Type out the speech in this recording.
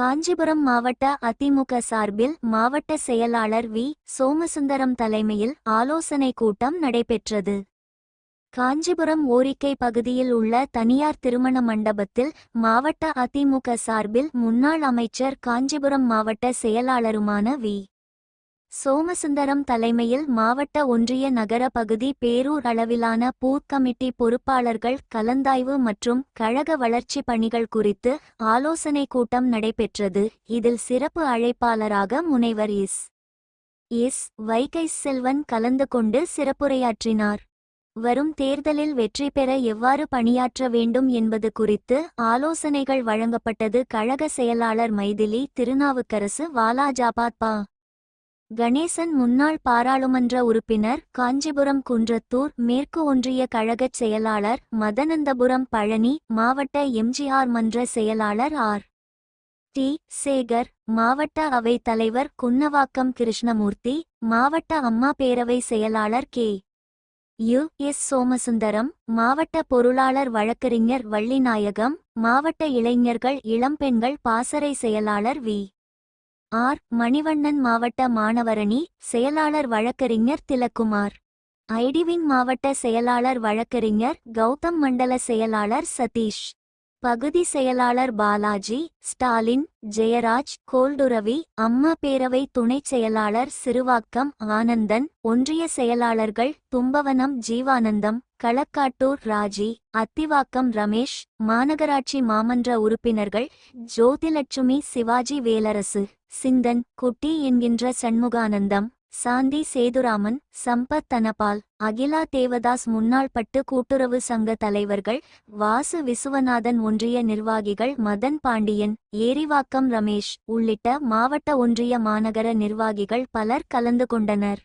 காஞ்சிபுரம் மாவட்ட அதிமுக சார்பில் மாவட்ட செயலாளர் வி. சோமசுந்தரம் தலைமையில் ஆலோசனை கூட்டம் நடைபெற்றது. காஞ்சிபுரம் ஓரிக்கை பகுதியில் உள்ள தனியார் திருமண மண்டபத்தில் மாவட்ட அதிமுக சார்பில் முன்னாள் அமைச்சர் காஞ்சிபுரம் மாவட்ட செயலாளருமான வி. சோமசுந்தரம் தலைமையில் மாவட்ட ஒன்றிய நகர பகுதி பேரூர் அளவிலான பூத் கமிட்டி பொறுப்பாளர்கள் கலந்தாய்வு மற்றும் கழக வளர்ச்சி பணிகள் குறித்து ஆலோசனை கூட்டம் நடைபெற்றது. இதில் சிறப்பு அழைப்பாளராக முனைவர் இஸ் எஸ். வைகை செல்வன் கலந்து கொண்டு சிறப்புரையாற்றினார். வரும் தேர்தலில் வெற்றி பெற எவ்வாறு பணியாற்ற வேண்டும் என்பது குறித்து ஆலோசனைகள் வழங்கப்பட்டது கழக செயலாளர் மைதிலி திருநாவுக்கரசு வாலாஜாபாத் பா. கணேசன் முன்னாள் பாராளுமன்ற உறுப்பினர் காஞ்சிபுரம் குன்றத்தூர் மேற்கு ஒன்றிய கழகச் செயலாளர் மதனந்தபுரம் பழனி மாவட்ட எம்ஜிஆர் மன்ற செயலாளர் ஆர். டி. சேகர் மாவட்ட அவைத் தலைவர் குன்னவாக்கம் கிருஷ்ணமூர்த்தி மாவட்ட அம்மா பேரவை செயலாளர் கே. யு. எஸ். சோமசுந்தரம் மாவட்ட பொருளாளர் வழக்கறிஞர் வள்ளிநாயகம் மாவட்ட இளைஞர்கள் இளம்பெண்கள் பாசறை செயலாளர் வி. ஆர். மணிவண்ணன் மாவட்ட மாணவரணி செயலாளர் வழக்கறிஞர் திலக்குமார். ஐடிவிங் மாவட்ட செயலாளர் வழக்கறிஞர் கௌதம் மண்டல செயலாளர் சதீஷ். பகுதி செயலாளர் பாலாஜி ஸ்டாலின் ஜெயராஜ் கோல்டுரவி அம்மா பேரவை துணைச் செயலாளர் சிறுவாக்கம் ஆனந்தன் ஒன்றிய செயலாளர்கள் தும்பவனம் ஜீவானந்தம். களக்காட்டூர் ராஜி அத்திவாக்கம் ரமேஷ் மாநகராட்சி மாமன்ற உறுப்பினர்கள் ஜோதிலட்சுமி சிவாஜி வேலரசு சிந்தன் குட்டி என்கின்ற சண்முகானந்தம் சாந்தி சேதுராமன் சம்பத் தனபால் அகிலா தேவதாஸ் முன்னாள் பட்டு கூட்டுறவு சங்க தலைவர்கள் வாசு விசுவநாதன் ஒன்றிய நிர்வாகிகள் மதன் பாண்டியன் ஏரிவாக்கம் ரமேஷ் உள்ளிட்ட மாவட்ட ஒன்றிய மாநகர நிர்வாகிகள் பலர் கலந்து கொண்டனர்.